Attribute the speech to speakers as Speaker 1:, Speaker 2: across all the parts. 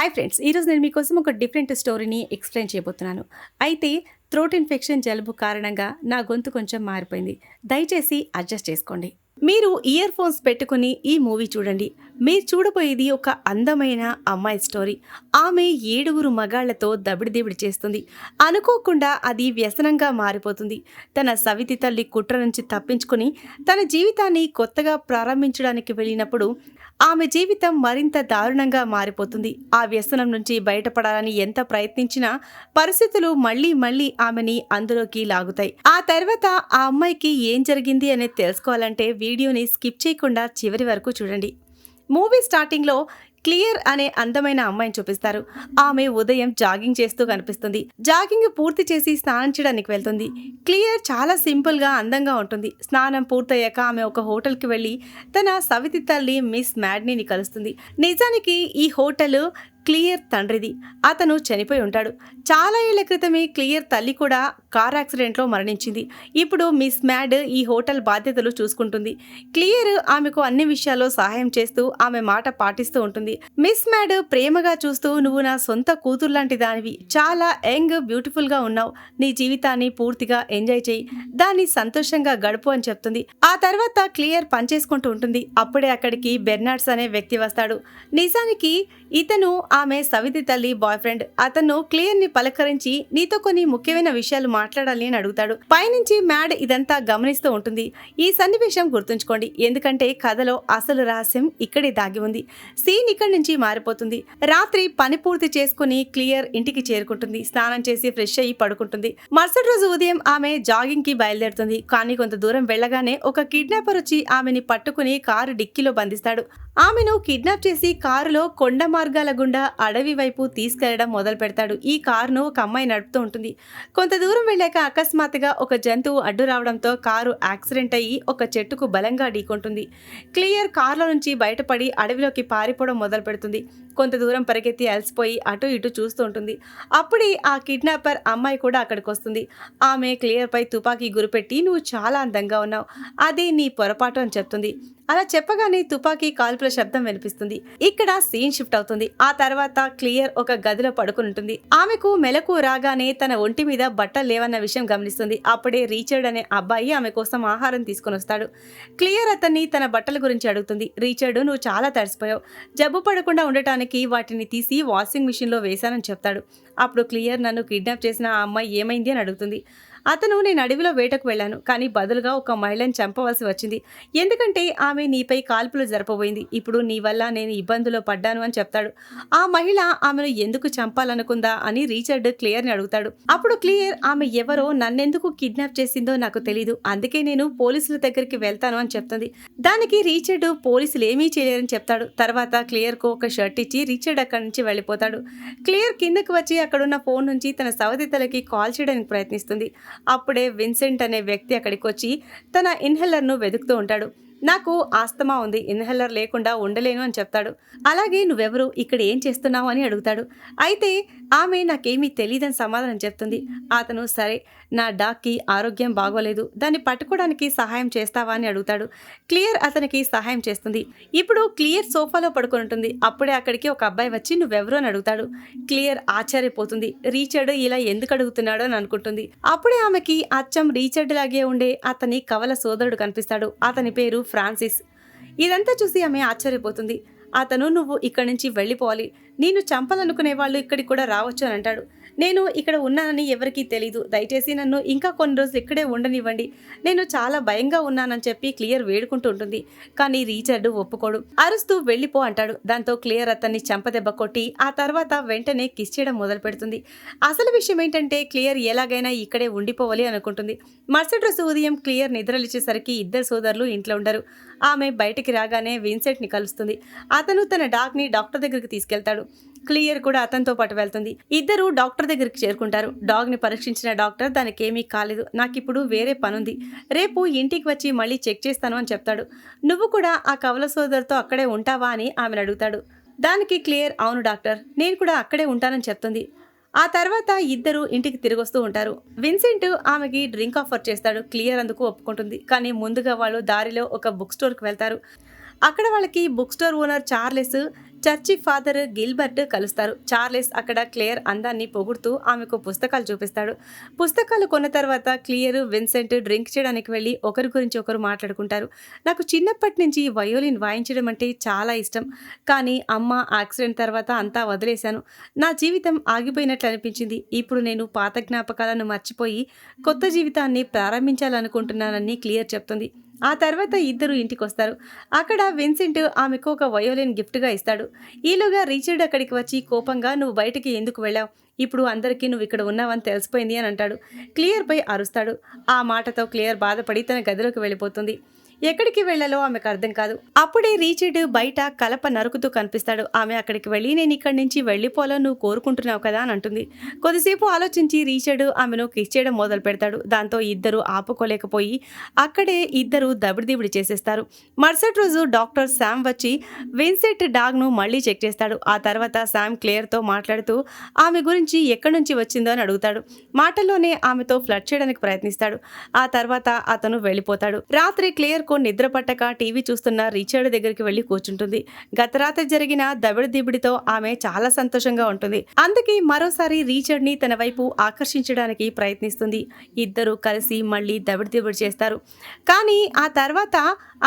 Speaker 1: Hi friends ఈరోజు నేను మీకోసం ఒక డిఫరెంట్ స్టోరీని ఎక్స్ప్లెయిన్ చేయబోతున్నాను. అయితే థ్రోట్ ఇన్ఫెక్షన్ జలుబు కారణంగా నా గొంతు కొంచెం మారిపోయింది. దయచేసి అడ్జస్ట్ చేసుకోండి. మీరు ఇయర్ ఫోన్స్ పెట్టుకుని ఈ మూవీ చూడండి. మీరు చూడబోయేది ఒక అందమైన అమ్మాయి స్టోరీ. ఆమె ఏడుగురు మగాళ్ళతో దబిడిదిబిడి చేస్తుంది. అనుకోకుండా అది వ్యసనంగా మారిపోతుంది. తన సవితి తల్లి కుట్ర నుంచి తప్పించుకుని తన జీవితాన్ని కొత్తగా ప్రారంభించడానికి వెళ్ళినప్పుడు ఆమె జీవితం మరింత దారుణంగా మారిపోతుంది. ఆ వ్యసనం నుంచి బయటపడాలని ఎంత ప్రయత్నించినా పరిస్థితులు మళ్ళీ మళ్ళీ ఆమెని అందులోకి లాగుతాయి. ఆ తర్వాత ఆ అమ్మాయికి ఏం జరిగింది అనేది తెలుసుకోవాలంటే వీడియోని స్కిప్ చేయకుండా చివరి వరకు చూడండి. మూవీ స్టార్టింగ్లో క్లియర్ అనే అందమైన అమ్మాయిని చూపిస్తారు. ఆమె ఉదయం జాగింగ్ చేస్తూ కనిపిస్తుంది. జాగింగ్ పూర్తి చేసి స్నానం చేయడానికి వెళ్తుంది. క్లియర్ చాలా సింపుల్గా అందంగా ఉంటుంది. స్నానం పూర్తయ్యాక ఆమె ఒక హోటల్కి వెళ్ళి తన సవితి తల్లి మిస్ మ్యాడ్నీని కలుస్తుంది. నిజానికి ఈ హోటల్ క్లియర్ తండ్రిది. అతను చనిపోయి ఉంటాడు. చాలా ఏళ్ళ క్రితమే క్లియర్ తల్లి కూడా కార్ యాక్సిడెంట్లో మరణించింది. ఇప్పుడు మిస్ మ్యాడ్ ఈ హోటల్ బాధ్యతలు చూసుకుంటుంది. క్లియర్ ఆమెకు అన్ని విషయాల్లో సహాయం చేస్తూ ఆమె మాట పాటిస్తూ ఉంటుంది. మిస్ మ్యాడ్ ప్రేమగా చూస్తూ నువ్వు నా సొంత కూతురు లాంటి దానివి. చాలా యంగ్ బ్యూటిఫుల్గా ఉన్నావు. నీ జీవితాన్ని పూర్తిగా ఎంజాయ్ చేయి. దాన్ని సంతోషంగా గడుపు అని చెప్తుంది. ఆ తర్వాత క్లియర్ పనిచేసుకుంటూ ఉంటుంది. అప్పుడే అక్కడికి బెర్నార్డ్స్ అనే వ్యక్తి వస్తాడు. నిజానికి ఇతను ఆమె సవితి తల్లి బాయ్ ఫ్రెండ్. అతను క్లియర్ని పలకరించి నీతో కొన్ని ముఖ్యమైన విషయాలు మాట్లాడాలి అని అడుగుతాడు. పైనుంచి మ్యాడ్ ఇదంతా గమనిస్తూ ఉంటుంది. ఈ సన్నివేశం గుర్తుంచుకోండి. ఎందుకంటే కథలో అసలు రహస్యం ఇక్కడే దాగి ఉంది. సీన్ ఇక్కడి నుంచి మారిపోతుంది. రాత్రి పని పూర్తి చేసుకుని క్లియర్ ఇంటికి చేరుకుంటుంది. స్నానం చేసి ఫ్రెష్ అయ్యి పడుకుంటుంది. మరుసటి రోజు ఉదయం ఆమె జాగింగ్కి బయలుదేరుతుంది. కానీ కొంత దూరం వెళ్ళగానే ఒక కిడ్నాపర్ వచ్చి ఆమెని పట్టుకుని కారు డిక్కీలో బంధిస్తాడు. ఆమెను కిడ్నాప్ చేసి కారులో కొండ మార్గాల గుండా అడవి వైపు తీసుకెళ్ళడం మొదలు పెడతాడు. ఈ కారును ఒక అమ్మాయి నడుపుతూ ఉంటుంది. కొంత దూరం వెళ్ళాక అకస్మాత్తుగా ఒక జంతువు అడ్డు రావడంతో కారు యాక్సిడెంట్ అయ్యి ఒక చెట్టుకు బలంగా ఢీకొంటుంది. క్లియర్ కారులో నుంచి బయటపడి అడవిలోకి పారిపోవడం మొదలు పెడుతుంది. కొంత దూరం పరిగెత్తి అలసిపోయి అటు ఇటు చూస్తూ ఉంటుంది. అప్పుడే ఆ కిడ్నాపర్ అమ్మాయి కూడా అక్కడికి వస్తుంది. ఆమె క్లియర్పై తుపాకీ గురిపెట్టి నువ్వు చాలా అందంగా ఉన్నావు. అదే నీ పొరపాటు అని చెప్తుంది. అలా చెప్పగానే తుపాకీ కాల్పుల శబ్దం వినిపిస్తుంది. ఇక్కడ సీన్ షిఫ్ట్ అవుతుంది. ఆ తర్వాత క్లియర్ ఒక గదిలో పడుకుని ఉంటుంది. ఆమెకు మెలకు రాగానే తన ఒంటి మీద బట్టలు లేవన్న విషయం గమనిస్తుంది. అప్పుడే రీచర్డ్ అనే అబ్బాయి ఆమె కోసం ఆహారం తీసుకొని వస్తాడు. క్లియర్ అతన్ని తన బట్టల గురించి అడుగుతుంది. రీచర్డ్ నువ్వు చాలా తడిసిపోయావు. జబ్బు పడకుండా ఉండటానికి వాటిని తీసి వాషింగ్ మిషన్లో వేశానని చెప్తాడు. అప్పుడు క్లియర్ నన్ను కిడ్నాప్ చేసిన ఆ అమ్మాయి ఏమైంది అని అడుగుతుంది. అతను నేను అడవిలో వేటకు వెళ్ళాను కానీ బదులుగా ఒక మహిళను చంపవలసి వచ్చింది. ఎందుకంటే ఆమె నీపై కాల్పులు జరపబోయింది. ఇప్పుడు నీ వల్ల నేను ఇబ్బందులో పడ్డాను అని చెప్తాడు. ఆ మహిళ ఆమెను ఎందుకు చంపాలనుకుందా అని రీచర్డ్ క్లియర్ని అడుగుతాడు. అప్పుడు క్లియర్ ఆమె ఎవరో నన్నెందుకు కిడ్నాప్ చేసిందో నాకు తెలీదు. అందుకే నేను పోలీసుల దగ్గరికి వెళ్తాను అని చెప్తుంది. దానికి రీచర్డ్ పోలీసులు ఏమీ చేయలేరని చెప్తాడు. తర్వాత క్లియర్కు ఒక షర్ట్ ఇచ్చి రీచర్డ్ అక్కడి నుంచి వెళ్ళిపోతాడు. క్లియర్ కిందకు వచ్చి అక్కడున్న ఫోన్ నుంచి తన సవతి తలకి కాల్ చేయడానికి ప్రయత్నిస్తుంది. అప్పుడే విన్సెంట్ అనే వ్యక్తి అక్కడికి వచ్చి తన ఇన్హెలర్ను వెతుకుతూ ఉంటాడు. నాకు ఆస్తమా ఉంది ఇన్హెలర్ లేకుండా ఉండలేను అని చెప్తాడు. అలాగే నువ్వెవరు? ఇక్కడ ఏం చేస్తున్నావు అని అడుగుతాడు. అయితే ఆమె నాకేమీ తెలియదని సమాధానం చెప్తుంది. అతను సరే నా డాక్కి ఆరోగ్యం బాగోలేదు దాన్ని పట్టుకోవడానికి సహాయం చేస్తావా అని అడుగుతాడు. క్లియర్ అతనికి సహాయం చేస్తుంది. ఇప్పుడు క్లియర్ సోఫాలో పడుకొని ఉంటుంది. అప్పుడే అక్కడికి ఒక అబ్బాయి వచ్చి నువ్వెవరు అని అడుగుతాడు. క్లియర్ ఆశ్చర్యపోతుంది. రీచర్డ్ ఇలా ఎందుకు అడుగుతున్నాడు అని అనుకుంటుంది. అప్పుడే ఆమెకి అచ్చం రీచర్డ్ లాగే ఉండే అతని కవల సోదరుడు కనిపిస్తాడు. అతని పేరు ఫ్రాన్సిస్. ఇదంతా చూసి ఆమె ఆశ్చర్యపోతుంది. అతను నువ్వు ఇక్కడి నుంచి వెళ్ళిపోవాలి. నేను చంపాలనుకునే వాళ్ళు ఇక్కడికి కూడా రావచ్చు అని అంటాడు. నేను ఇక్కడ ఉన్నానని ఎవరికీ తెలీదు. దయచేసి నన్ను ఇంకా కొన్ని రోజులు ఇక్కడే ఉండనివ్వండి. నేను చాలా భయంగా ఉన్నానని చెప్పి క్లియర్ వేడుకుంటూ ఉంటుంది. కానీ రీచర్డ్ ఒప్పుకోడు. అరుస్తూ వెళ్ళిపో అంటాడు. దాంతో క్లియర్ అతన్ని చెంపదెబ్బ కొట్టి ఆ తర్వాత వెంటనే కిస్ చేయడం మొదలు పెడుతుంది అసలు విషయం ఏంటంటే క్లియర్ ఎలాగైనా ఇక్కడే ఉండిపోవాలి అనుకుంటుంది. మరుసటి రోజు ఉదయం క్లియర్ నిద్రలిచ్చేసరికి ఇద్దరు సోదరులు ఇంట్లో ఉండరు. ఆమె బయటికి రాగానే విన్సెంట్ని కలుస్తుంది. అతను తన డాగ్ని డాక్టర్ దగ్గరికి తీసుకెళ్తాడు. క్లియర్ కూడా అతనితో పాటు వెళ్తుంది. ఇద్దరు డాక్టర్ దగ్గరికి చేరుకుంటారు. డాగ్ని పరీక్షించిన డాక్టర్ దానికి ఏమీ కాలేదు. నాకు ఇప్పుడు వేరే పనుంది. రేపు ఇంటికి వచ్చి మళ్ళీ చెక్ చేస్తాను అని చెప్తాడు. నువ్వు కూడా ఆ కవల సోదరుతో అక్కడే ఉంటావా అని ఆమెను అడుగుతాడు. దానికి క్లియర్ అవును డాక్టర్. నేను కూడా అక్కడే ఉంటానని చెప్తుంది. ఆ తర్వాత ఇద్దరు ఇంటికి తిరిగి వస్తూ ఉంటారు. విన్సెంట్ ఆమెకి డ్రింక్ ఆఫర్ చేస్తాడు. క్లియర్ అందుకు ఒప్పుకుంటుంది. కానీ ముందుగా వాళ్ళు దారిలో ఒక బుక్ స్టోర్కి వెళ్తారు. అక్కడ వాళ్ళకి book store owner Charles church father Gilbert కలుస్తారు. చార్లెస్ అక్కడ క్లియర్ అందాన్ని పొగుడుతూ ఆమెకు పుస్తకాలు చూపిస్తాడు. పుస్తకాలు కొన్న తర్వాత క్లియర్ విన్సెంట్ డ్రింక్ చేయడానికి వెళ్ళి ఒకరి గురించి ఒకరు మాట్లాడుకుంటారు. నాకు చిన్నప్పటి నుంచి వయోలిన్ వాయించడం అంటే చాలా ఇష్టం. కానీ అమ్మ యాక్సిడెంట్ తర్వాత అంతా వదిలేశాను. నా జీవితం ఆగిపోయినట్లు అనిపించింది. ఇప్పుడు నేను పాత జ్ఞాపకాలను మర్చిపోయి కొత్త జీవితాన్ని ప్రారంభించాలనుకుంటున్నానని క్లియర్ చెప్తుంది. ఆ తర్వాత ఇద్దరు ఇంటికి వస్తారు అక్కడ విన్సెంట్ ఆమెకు ఒక వయోలిన్ గిఫ్ట్గా ఇస్తాడు. ఈలోగా రీచర్డ్ అక్కడికి వచ్చి కోపంగా నువ్వు బయటికి ఎందుకు వెళ్ళావు? ఇప్పుడు అందరికీ నువ్వు ఇక్కడ ఉన్నావని తెలిసిపోయింది అని అంటాడు. క్లియర్ పై అరుస్తాడు. ఆ మాటతో క్లియర్ బాధపడి తన గదిలోకి వెళ్ళిపోతుంది. ఎక్కడికి వెళ్ళాలో ఆమెకు అర్థం కాదు. అప్పుడే రీచర్డ్ బయట కలప నరుకుతూ కనిపిస్తాడు. ఆమె అక్కడికి వెళ్ళి నేను ఇక్కడి నుంచి వెళ్ళిపోవాలని నువ్వు కోరుకుంటున్నావు కదా అని అంటుంది. కొద్దిసేపు ఆలోచించి రీచర్డ్ ఆమెను కిస్ చేయడం మొదలు పెడతాడు. దాంతో ఇద్దరు ఆపుకోలేకపోయి అక్కడే ఇద్దరు దబిడిదిబిడి చేసేస్తారు. మరుసటి రోజు డాక్టర్ శామ్ వచ్చి విన్సెట్ డాగ్ను మళ్ళీ చెక్ చేస్తాడు. ఆ తర్వాత శామ్ క్లియర్తో మాట్లాడుతూ ఆమె గురించి ఎక్కడి నుంచి వచ్చిందో అని అడుగుతాడు. మాటల్లోనే ఆమెతో ఫ్లడ్ చేయడానికి ప్రయత్నిస్తాడు. ఆ తర్వాత అతను వెళ్ళిపోతాడు. రాత్రి క్లియర్ క్లియర్కు నిద్ర పట్టక టీవీ చూస్తున్న రిచర్డ్ దగ్గరికి వెళ్ళి కూర్చుంటుంది. గత రాత్రి జరిగిన దబిడి దిబిడితో ఆమె చాలా సంతోషంగా ఉంటుంది. అందుకే మరోసారి రీచర్డ్ని తన వైపు ఆకర్షించడానికి ప్రయత్నిస్తుంది. ఇద్దరు కలిసి మళ్ళీ దబిడి దిబిడి చేస్తారు. కానీ ఆ తర్వాత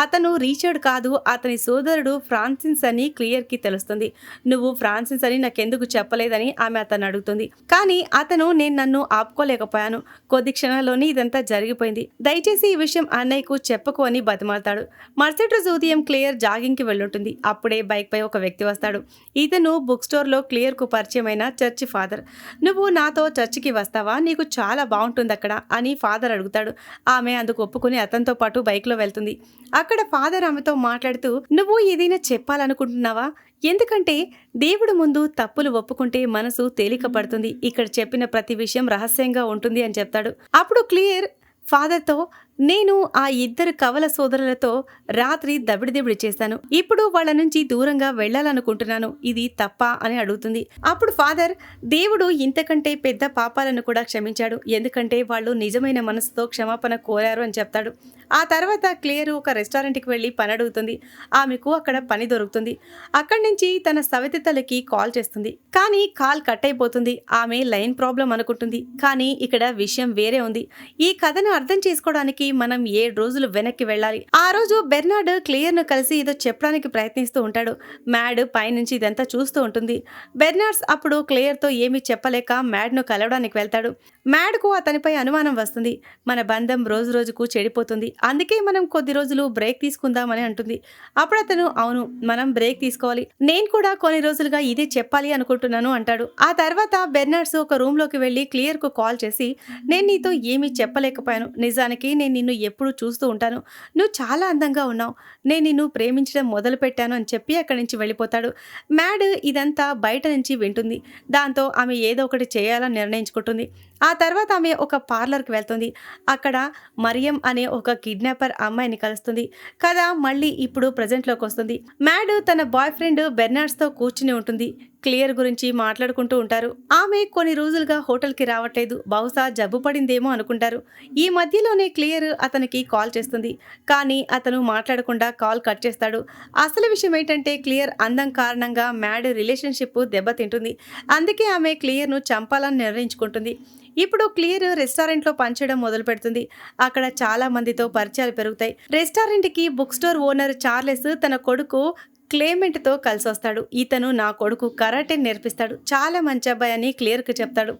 Speaker 1: అతను రీచర్డ్ కాదు అతని సోదరుడు ఫ్రాన్సిన్స్ అని క్లియర్కి తెలుస్తుంది. నువ్వు ఫ్రాన్సిన్స్ అని నాకెందుకు చెప్పలేదని ఆమె అతను అడుగుతుంది. కానీ అతను నేను నన్ను ఆపుకోలేకపోయాను. కొద్ది క్షణాల్లోనే ఇదంతా జరిగిపోయింది. దయచేసి ఈ విషయం అన్నయ్యకు చెప్పకు అని బతిమాలతాడు. మరుసటి రోజు ఉదయం క్లియర్ జాగింగ్కి వెళ్ళుంటుంది. అప్పుడే బైక్పై ఒక వ్యక్తి వస్తాడు. ఇతను బుక్ స్టోర్లో క్లియర్కు పరిచయమైన చర్చి ఫాదర్. నువ్వు నాతో చర్చికి వస్తావా? నీకు చాలా బాగుంటుంది అక్కడ అని ఫాదర్ అడుగుతాడు. ఆమె అందుకు ఒప్పుకుని అతనితో పాటు బైక్లో వెళ్తుంది. అక్కడ ఫాదర్ ఆమెతో మాట్లాడుతూ నువ్వు ఏదైనా చెప్పాలనుకుంటున్నావా? ఎందుకంటే దేవుడు ముందు తప్పులు ఒప్పుకుంటే మనసు తేలిక పడుతుంది. ఇక్కడ చెప్పిన ప్రతి విషయం రహస్యంగా ఉంటుంది అని చెప్తాడు. అప్పుడు క్లియర్ ఫాదర్తో నేను ఆ ఇద్దరు కవల సోదరులతో రాత్రి దబిడిదిబిడి చేశాను ఇప్పుడు వాళ్ళ నుంచి దూరంగా వెళ్ళాలనుకుంటున్నాను. ఇది తప్ప అని అడుగుతుంది. అప్పుడు ఫాదర్ దేవుడు ఇంతకంటే పెద్ద పాపాలను కూడా క్షమించాడు. ఎందుకంటే వాళ్ళు నిజమైన మనసుతో క్షమాపణ కోరారు అని చెప్తాడు. ఆ తర్వాత క్లియర్ ఒక రెస్టారెంట్కి వెళ్ళి పని అడుగుతుంది. ఆమెకు అక్కడ పని దొరుకుతుంది. అక్కడి నుంచి తన సవితితలకి కాల్ చేస్తుంది. కానీ కాల్ కట్ అయిపోతుంది. ఆమె లైన్ ప్రాబ్లం అనుకుంటుంది. కానీ ఇక్కడ విషయం వేరే ఉంది. ఈ కథను అర్థం చేసుకోవడానికి మనం ఏడు రోజులు వెనక్కి వెళ్ళాలి? ఆ రోజు బెర్నార్డ్ క్లియర్ను కలిసి ఏదో చెప్పడానికి ప్రయత్నిస్తూ ఉంటాడు. మ్యాడ్ పైనుంచి ఇదంతా చూస్తూ ఉంటుంది. బెర్నార్డ్స్ అప్పుడు క్లియర్తో ఏమీ చెప్పలేక మ్యాడ్ను కలవడానికి వెళ్తాడు. మ్యాడ్కు అతనిపై అనుమానం వస్తుంది. మన బంధం రోజు రోజుకు చెడిపోతుంది. అందుకే మనం కొద్ది రోజులు బ్రేక్ తీసుకుందామని అంటుంది. అప్పుడు అతను అవును మనం బ్రేక్ తీసుకోవాలి. నేను కూడా కొన్ని రోజులుగా ఇదే చెప్పాలి అనుకుంటున్నాను అంటాడు. ఆ తర్వాత బెర్నార్డ్స్ ఒక రూమ్లోకి వెళ్ళి క్లియర్కు కాల్ చేసి నేను నీతో ఏమీ చెప్పలేకపోయాను. నిజానికి నేను నిన్ను ఎప్పుడు చూస్తూ ఉంటాను. నువ్వు చాలా అందంగా ఉన్నావు. నేను నిన్ను ప్రేమించడం మొదలు పెట్టాను అని చెప్పి అక్కడి నుంచి వెళ్ళిపోతాడు. మ్యాడ్ ఇదంతా బయట నుంచి వింటుంది. దాంతో ఆమె ఏదో ఒకటి చేయాలని నిర్ణయించుకుంటుంది. ఆ తర్వాత ఆమె ఒక పార్లర్కి వెళ్తుంది. అక్కడ మరియం అనే ఒక కిడ్నాపర్ అమ్మాయిని కలుస్తుంది. కథ మళ్ళీ ఇప్పుడు ప్రజెంట్లోకి వస్తుంది. మ్యాడ్ తన బాయ్ ఫ్రెండ్ బెర్నార్డ్స్తో కూర్చుని ఉంటుంది. క్లియర్ గురించి మాట్లాడుకుంటూ ఉంటారు. ఆమె కొన్ని రోజులుగా హోటల్కి రావట్లేదు. బహుశా జబ్బు పడిందేమో అనుకుంటారు. ఈ మధ్యలోనే క్లియర్ అతనికి కాల్ చేస్తుంది. కానీ అతను మాట్లాడకుండా కాల్ కట్ చేస్తాడు. అసలు విషయం ఏంటంటే క్లియర్ అందం కారణంగా మ్యాడ్ రిలేషన్షిప్ దెబ్బతింటుంది. అందుకే ఆమె క్లియర్ను చంపాలని నిర్ణయించుకుంటుంది. ఇప్పుడు క్లియర్ రెస్టారెంట్లో పనిచేయడం మొదలు పెడుతుంది అక్కడ చాలా మందితో పరిచయాలు పెరుగుతాయి. రెస్టారెంట్కి బుక్ స్టోర్ ఓనర్ చార్లెస్ తన కొడుకు క్లేమెంట్తో కలిసి వస్తాడు ఇతను నా కొడుకు కరాటే నేర్పిస్తాడు. చాలా మంచి అబ్బాయి అని క్లియర్కి చెప్తాడు.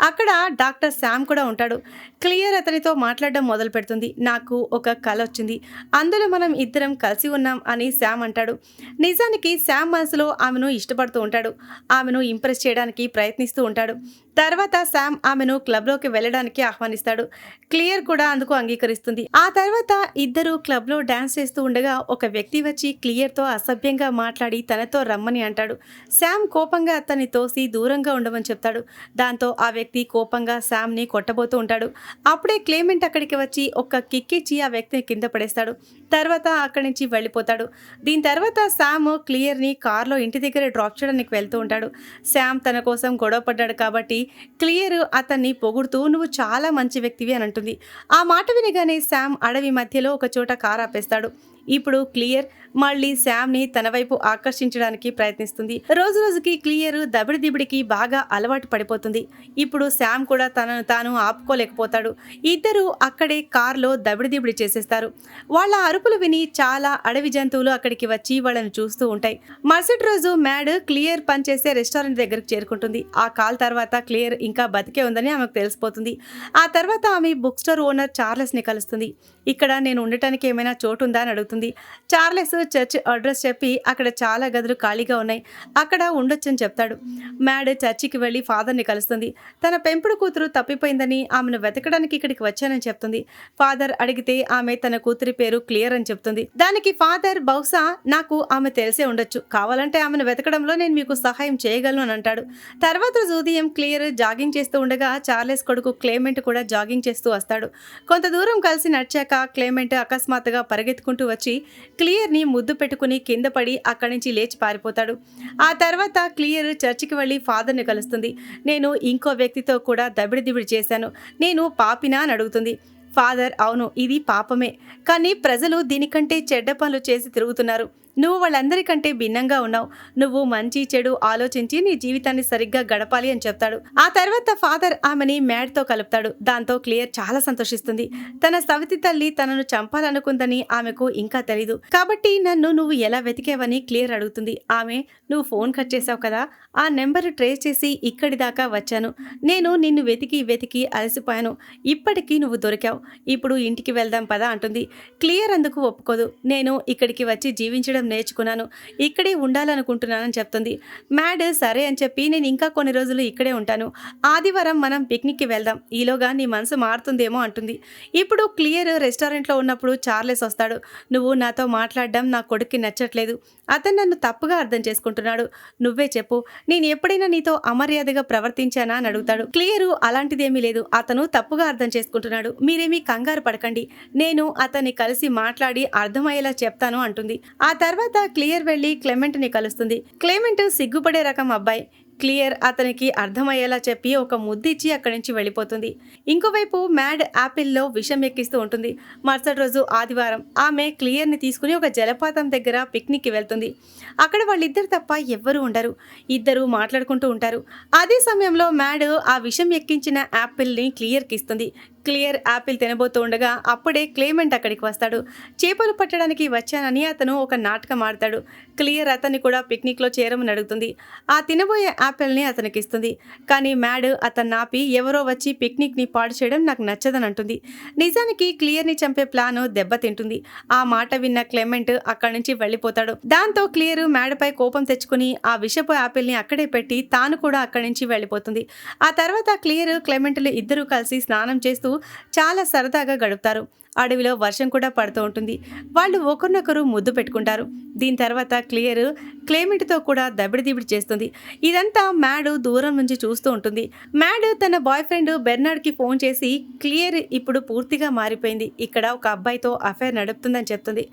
Speaker 1: అక్కడ డాక్టర్ శామ్ కూడా ఉంటాడు. క్లియర్ అతనితో మాట్లాడడం మొదలు పెడుతుంది నాకు ఒక కల వచ్చింది. అందులో మనం ఇద్దరం కలిసి ఉన్నాం అని శామ్ అంటాడు. నిజానికి శామ్ మనసులో ఆమెను ఇష్టపడుతూ ఉంటాడు. ఆమెను ఇంప్రెస్ చేయడానికి ప్రయత్నిస్తూ ఉంటాడు. తర్వాత శామ్ ఆమెను క్లబ్లోకి వెళ్ళడానికి ఆహ్వానిస్తాడు. క్లియర్ కూడా అందుకు అంగీకరిస్తుంది. ఆ తర్వాత ఇద్దరు క్లబ్లో డాన్స్ చేస్తూ ఉండగా ఒక వ్యక్తి వచ్చి క్లియర్తో అసభ్యంగా మాట్లాడి తనతో రమ్మని అంటాడు. శామ్ కోపంగా అతన్ని తోసి దూరంగా ఉండమని చెప్తాడు. దాంతో ఆ వ్యక్తి కోపంగా శామ్ని కొట్టబోతూ ఉంటాడు. అప్పుడే క్లేమెంట్ అక్కడికి వచ్చి ఒక కిక్కిచ్చి ఆ వ్యక్తిని కింద పడేస్తాడు. తర్వాత అక్కడి నుంచి వెళ్ళిపోతాడు. దీని తర్వాత శామ్ క్లియర్ని కార్లో ఇంటి దగ్గర డ్రాప్ చేయడానికి వెళ్తూ ఉంటాడు. శామ్ తన కోసం గొడవ పడ్డాడు కాబట్టి క్లియర్ అతన్ని పొగుడుతూ నువ్వు చాలా మంచి వ్యక్తివి అని అంటుంది. ఆ మాట వినగానే శామ్ అడవి మధ్యలో ఒక చోట కారు ఆపేస్తాడు ఇప్పుడు క్లియర్ మళ్ళీ శామ్ని తన వైపు ఆకర్షించడానికి ప్రయత్నిస్తుంది. రోజు రోజుకి క్లియర్ దబిడి దిబిడికి బాగా అలవాటు పడిపోతుంది. ఇప్పుడు శామ్ కూడా తనను తాను ఆపుకోలేకపోతాడు. ఇద్దరు అక్కడే కార్లో దబిడి దిబిడి చేసేస్తారు. వాళ్ళ అరుపులు విని చాలా అడవి జంతువులు అక్కడికి వచ్చి వాళ్ళని చూస్తూ ఉంటాయి. మరుసటి రోజు మ్యాడ్ క్లియర్ పనిచేసే రెస్టారెంట్ దగ్గరికి చేరుకుంటుంది. ఆ కాల్ తర్వాత క్లియర్ ఇంకా బతికే ఉందని ఆమెకు తెలిసిపోతుంది. ఆ తర్వాత ఆమె బుక్ స్టోర్ ఓనర్ చార్లెస్ని కలుస్తుంది. ఇక్కడ నేను ఉండటానికి ఏమైనా చోటు ఉందా అని అడుగుతుంది. చార్లెస్ చర్చ్ అడ్రస్ చెప్పి అక్కడ చాలా గదులు ఖాళీగా ఉన్నాయి. అక్కడ ఉండొచ్చని చెప్తాడు. మ్యాడ్ చర్చికి వెళ్ళి ఫాదర్ని కలుస్తుంది. తన పెంపుడు కూతురు తప్పిపోయిందని ఆమెను వెతకడానికి ఇక్కడికి వచ్చానని చెప్తుంది. ఫాదర్ అడిగితే ఆమె తన కూతురి పేరు క్లియర్ అని చెప్తుంది. దానికి ఫాదర్ బహుశా నాకు ఆమె తెలిసే ఉండొచ్చు. కావాలంటే ఆమెను వెతకడంలో నేను మీకు సహాయం చేయగలను అని అంటాడు. తర్వాత రోజు ఉదయం క్లియర్ జాగింగ్ చేస్తూ ఉండగా చార్లెస్ కొడుకు క్లేమెంట్ కూడా జాగింగ్ చేస్తూ వస్తాడు. కొంత దూరం కలిసి నడిచాక క్లేమెంట్ అకస్మాత్తుగా పరిగెత్తుకుంటూ వచ్చి క్లియర్ని ముద్దు పెట్టుకుని కింద పడి అక్కడి నుంచి లేచి పారిపోతాడు. ఆ తర్వాత క్లియర్ చర్చికి వెళ్ళి ఫాదర్ని కలుస్తుంది. నేను ఇంకో వ్యక్తితో కూడా దబిడి దిబిడి చేశాను. నేను పాపినా అని అడుగుతుంది. ఫాదర్ అవును ఇది పాపమే. కానీ ప్రజలు దీనికంటే చెడ్డ పనులు చేసి తిరుగుతున్నారు. నువ్వు వాళ్ళందరికంటే భిన్నంగా ఉన్నావు. నువ్వు మంచి చెడు ఆలోచించి నీ జీవితాన్ని సరిగ్గా గడపాలి అని చెప్తాడు. ఆ తర్వాత ఫాదర్ ఆమెని మ్యాడ్తో కలుపుతాడు. దాంతో క్లియర్ చాలా సంతోషిస్తుంది. తన సవితి తల్లి తనను చంపాలనుకుందని ఆమెకు ఇంకా తెలీదు. కాబట్టి నన్ను నువ్వు ఎలా వెతికేవని క్లియర్ అడుగుతుంది. ఆమె నువ్వు ఫోన్ కట్ చేసావు కదా? ఆ నెంబర్ ట్రేస్ చేసి ఇక్కడి దాకా వచ్చాను. నేను నిన్ను వెతికి వెతికి అలసిపోయాను. ఇప్పటికీ నువ్వు దొరికావు. ఇప్పుడు ఇంటికి వెళ్దాం పదా అంటుంది. క్లియర్ అందుకు ఒప్పుకోదు. నేను ఇక్కడికి వచ్చి జీవించడం నేర్చుకున్నాను. ఇక్కడే ఉండాలనుకుంటున్నానని చెప్తుంది. మ్యాడ్ సరే అని చెప్పి నేను ఇంకా కొన్ని రోజులు ఇక్కడే ఉంటాను. ఆదివారం మనం పిక్నిక్కి వెళ్దాం. ఈలోగా నీ మనసు మారుతుందేమో అంటుంది. ఇప్పుడు క్లియర్ రెస్టారెంట్లో ఉన్నప్పుడు చార్లెస్ వస్తాడు. నువ్వు నాతో మాట్లాడడం నా కొడుక్కి నచ్చట్లేదు. అతను నన్ను తప్పుగా అర్థం చేసుకుంటున్నాడు. నువ్వే చెప్పు. నేను ఎప్పుడైనా నీతో అమర్యాదగా ప్రవర్తించానా అని అడుగుతాడు. క్లియరు అలాంటిదేమీ లేదు. అతను తప్పుగా అర్థం చేసుకుంటున్నాడు. మీరేమీ కంగారు పడకండి. నేను అతన్ని కలిసి మాట్లాడి అర్థమయ్యేలా చెప్తాను అంటుంది. ఆ తర్వాత క్లియర్ వెళ్ళి క్లెమెంట్ని కలుస్తుంది. క్లెమెంట్ సిగ్గుపడే రకం అబ్బాయి. క్లియర్ అతనికి అర్థమయ్యేలా చెప్పి ఒక ముద్దిచ్చి అక్కడి నుంచి వెళ్ళిపోతుంది. ఇంకోవైపు మ్యాడ్ యాపిల్లో విషం ఎక్కిస్తూ ఉంటుంది. మరుసటి రోజు ఆదివారం ఆమె క్లియర్ని తీసుకుని ఒక జలపాతం దగ్గర పిక్నిక్కి వెళ్తుంది. అక్కడ వాళ్ళిద్దరు తప్ప ఎవ్వరూ ఉండరు. ఇద్దరు మాట్లాడుకుంటూ ఉంటారు. అదే సమయంలో మ్యాడ్ ఆ విషం ఎక్కించిన యాపిల్ని క్లియర్కి ఇస్తుంది. క్లియర్ యాపిల్ తినబోతూ ఉండగా అప్పుడే క్లేమెంట్ అక్కడికి వస్తాడు. చేపలు పట్టడానికి వచ్చానని అతను ఒక నాటకం ఆడతాడు. క్లియర్ అతన్ని కూడా పిక్నిక్లో చేరమని అడుగుతుంది. ఆ తినబోయే యాపిల్ని అతనికి ఇస్తుంది. కానీ మ్యాడ్ అతను ఆపి ఎవరో వచ్చి పిక్నిక్ని పాడు చేయడం నాకు నచ్చదని అంటుంది. నిజానికి క్లియర్ని చంపే ప్లాన్ దెబ్బతింటుంది ఆ మాట విన్న క్లెమెంట్ అక్కడి నుంచి వెళ్ళిపోతాడు. దాంతో క్లియర్ మ్యాడ్పై కోపం తెచ్చుకుని ఆ విషపు యాపిల్ని అక్కడే పెట్టి తాను కూడా అక్కడి నుంచి వెళ్ళిపోతుంది. ఆ తర్వాత క్లియర్ క్లెమెంట్లు ఇద్దరూ కలిసి స్నానం చేస్తూ చాలా సరదాగా గడుపుతారు. అడవిలో వర్షం కూడా పడుతూ ఉంటుంది. వాళ్ళు ఒకరినొకరు ముద్దు పెట్టుకుంటారు. దీని తర్వాత క్లియర్ క్లేమెంట్తో కూడా దబిడి దిబిడి చేస్తుంది. ఇదంతా మ్యాడ్ దూరం నుంచి చూస్తూ ఉంటుంది. మ్యాడ్ తన బాయ్ ఫ్రెండ్ బెర్నాడ్కి ఫోన్ చేసి క్లియర్ ఇప్పుడు పూర్తిగా మారిపోయింది. ఇక్కడ ఒక అబ్బాయితో అఫైర్ నడుపుతుందని చెప్తుంది.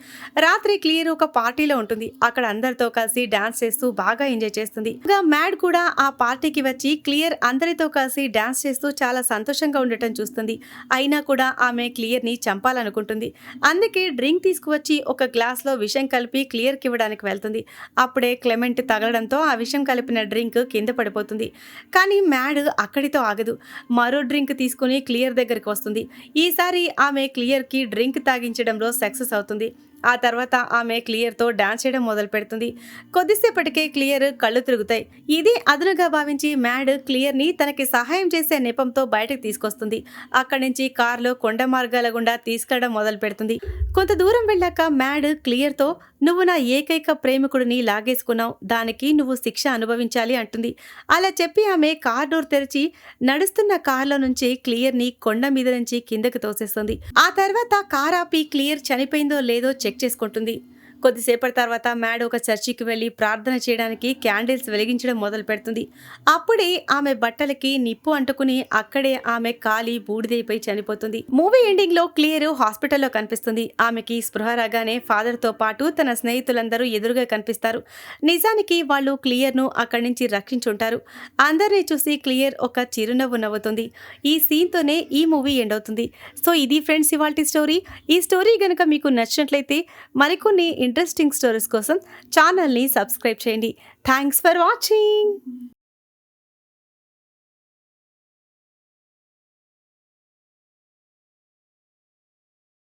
Speaker 1: రాత్రి క్లియర్ ఒక పార్టీలో ఉంటుంది. అక్కడ అందరితో కలిసి డాన్స్ చేస్తూ బాగా ఎంజాయ్ చేస్తుంది. ఇంకా మ్యాడ్ కూడా ఆ పార్టీకి వచ్చి క్లియర్ అందరితో కలిసి డాన్స్ చేస్తూ చాలా సంతోషంగా ఉండటం చూస్తుంది. అయినా కూడా ఆమె క్లియర్ని చంపాలనుకుంటుంది అందుకే డ్రింక్ తీసుకువచ్చి ఒక గ్లాస్లో విషం కలిపి క్లియర్కి ఇవ్వడానికి వెళ్తుంది. అప్పుడే క్లెమెంట్ తగలడంతో ఆ విషం కలిపిన డ్రింక్ కింద పడిపోతుంది. కానీ మ్యాడ్ అక్కడితో ఆగదు. మరో డ్రింక్ తీసుకుని క్లియర్ దగ్గరికి వస్తుంది. ఈసారి ఆమె క్లియర్కి డ్రింక్ తాగించడంలో సక్సెస్ అవుతుంది. ఆ తర్వాత ఆమె క్లియర్తో డాన్స్ చేయడం మొదలు పెడుతుంది. కొద్దిసేపటికే క్లియర్ కళ్ళు తిరుగుతాయి. ఇది అదునుగా భావించి మ్యాడ్ క్లియర్ని తనకి సహాయం చేసే నెపంతో బయటకు తీసుకొస్తుంది. అక్కడి నుంచి కారులో కొండ మార్గాల గుండా తీసుకెళ్ళడం మొదలు పెడుతుంది. కొంత దూరం వెళ్ళాక మ్యాడ్ క్లియర్తో నువ్వు నా ఏకైక ప్రేమికుడిని లాగేసుకున్నావు. దానికి నువ్వు శిక్ష అనుభవించాలి అంటుంది. అలా చెప్పి ఆమె కార్ డోర్ తెరిచి నడుస్తున్న కార్లో నుంచి క్లియర్ని కొండ మీద నుంచి కిందకి తోసేస్తుంది. ఆ తర్వాత కార్ ఆపి క్లియర్ చనిపోయిందో లేదో చెక్ చేసుకుంటుంది. కొద్దిసేపటి తర్వాత మ్యాడ్ ఒక చర్చికి వెళ్ళి ప్రార్థన చేయడానికి క్యాండిల్స్ వెలిగించడం మొదలు పెడుతుంది. అప్పుడే ఆమె బట్టలకి నిప్పు అంటుకుని అక్కడే ఆమె కాలి బూడిదైపోయి చనిపోతుంది. మూవీ ఎండింగ్లో క్లియర్ హాస్పిటల్లో కనిపిస్తుంది. ఆమెకి స్పృహ రాగానే ఫాదర్తో పాటు తన స్నేహితులందరూ ఎదురుగా కనిపిస్తారు. నిజానికి వాళ్ళు క్లియర్ను అక్కడి నుంచి రక్షించుంటారు. అందరినీ చూసి క్లియర్ ఒక చిరునవ్వు నవ్వుతుంది. ఈ సీన్ తోనే ఈ మూవీ ఎండ్ అవుతుంది సో ఇది ఫ్రెండ్స్ ఇవాల్టి స్టోరీ. ఈ స్టోరీ కనుక మీకు నచ్చినట్లయితే మరికొన్ని ఇంట్రెస్టింగ్ స్టోరీస్ కోసం ఛానల్ని సబ్స్క్రైబ్ చేయండి. Thanks for watching